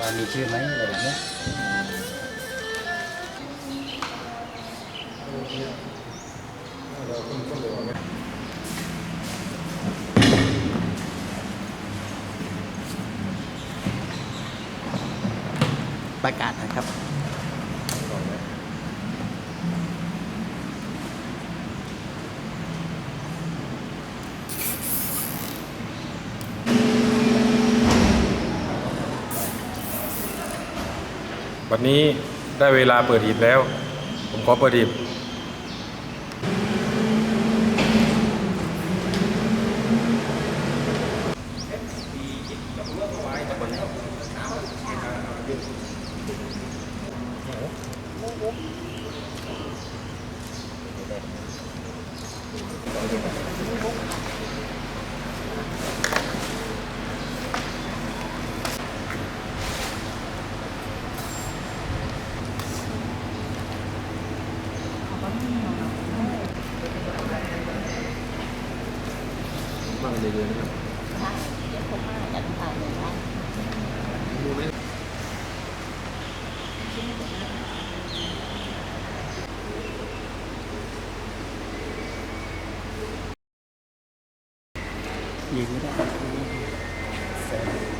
ว่ามีชื่อไหมอะไรแบบนี้ประกาศนะครับ วันนี้ได้เวลาเปิดหีบแล้ว ผมขอเปิดหีบ ยิงไม่ได้มีโลโก้ไหมมีโลโก้เนี่ยเลยของมั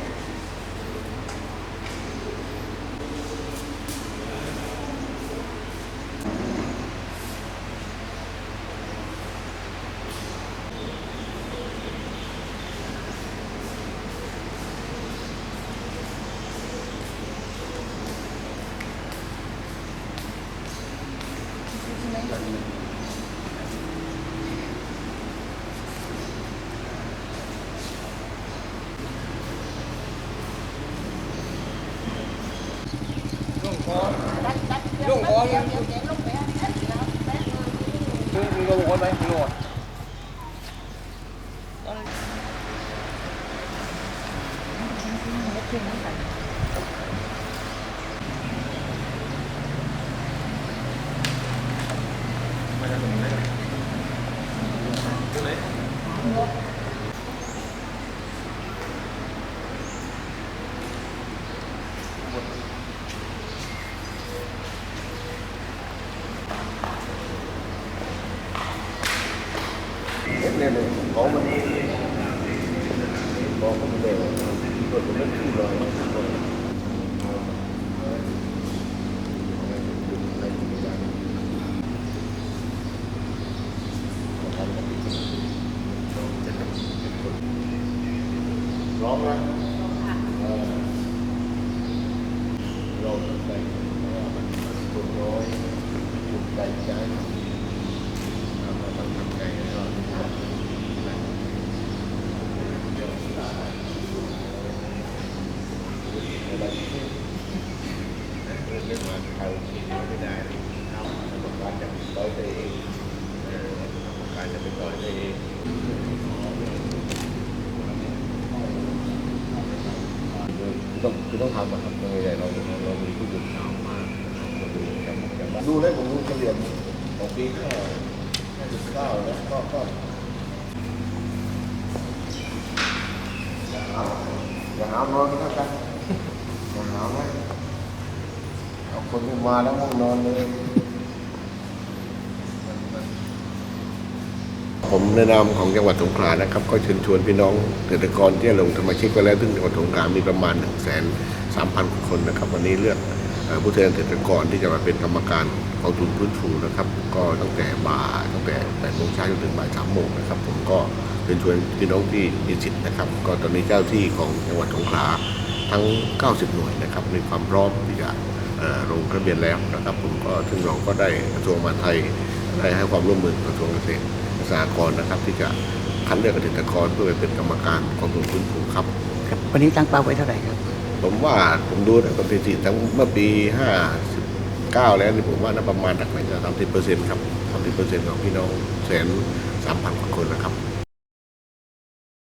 นบอกมันเร็ วรถมันไม่ขึ้นเลย ร้องนะเออเราตั้งใจว่ามันคนน้อยถูกใจใจเราต้องทำใจให้เราอะไรที่เรื่องมาใครไม่ได้เอาต้องการจะต่อยตัวเองต้องการจะไปต่อยตัวเอง คือต้องทำนะครับไม่ใช่เราเรามีผู้หญิงสาวมากดูแล้ผมรู้เฉลี่ยของปีห้าห้าสิบเก้าแล้วก็ก็อย่าหานอนกันแล้วกันอย่าหาไหมเอาคนที่มาแล้วห้องนอนเลยผมในนามของจังหวัดสงขลานะครับ ก็เชิญชวนพี่น้องเกษตรกรที่ลงสมาชิกไปแล้ว ซึ่งจังหวัดสงขลามีประมาณ1นึ่งแสน สามพันคนนะครับ วันนี้เลือกผู้แทนเกษตรกรที่จะมาเป็นกรรมการกองทุนพื้นฟูนะครับ ก็ตั้งแต่บ่ายตั้งแต่แปดโมงเช้าจนถึงบ่ายสามโมงนะครับ ผมก็เชิญชวนพี่น้องที่มีสิทธิ์นะครับ ก็ตอนนี้เจ้าที่ของจังหวัดสงขลาทั้ง 90 หน่วยนะครับมีความพร้อมที่จะลงทะเบียนแล้วนะครับ ผมก็ซึ่งเราก็ได้กระทรวงมหาดไทยได้ให้ความร่วมมือกระทรวงเกษตรสหกรณ์นะครับ ที่จะคัดเลือกเกษตรกรเพื่อไปเป็นกรรมการกองทุนพื้นฟูครับ วันนี้ตั้งเป้าไว้เท่าไหร่ครับ ผมว่าผมดูนะสถิติทั้งเมื่อปีห้าเก้าแล้วนี่ผมว่าน่าประมาณสักไหนจะสามสิบเปอร์เซ็นต์ครับสามสิบเปอร์เซ็นต์ของพี่น้องแสนสามพันกว่าคนนะครับ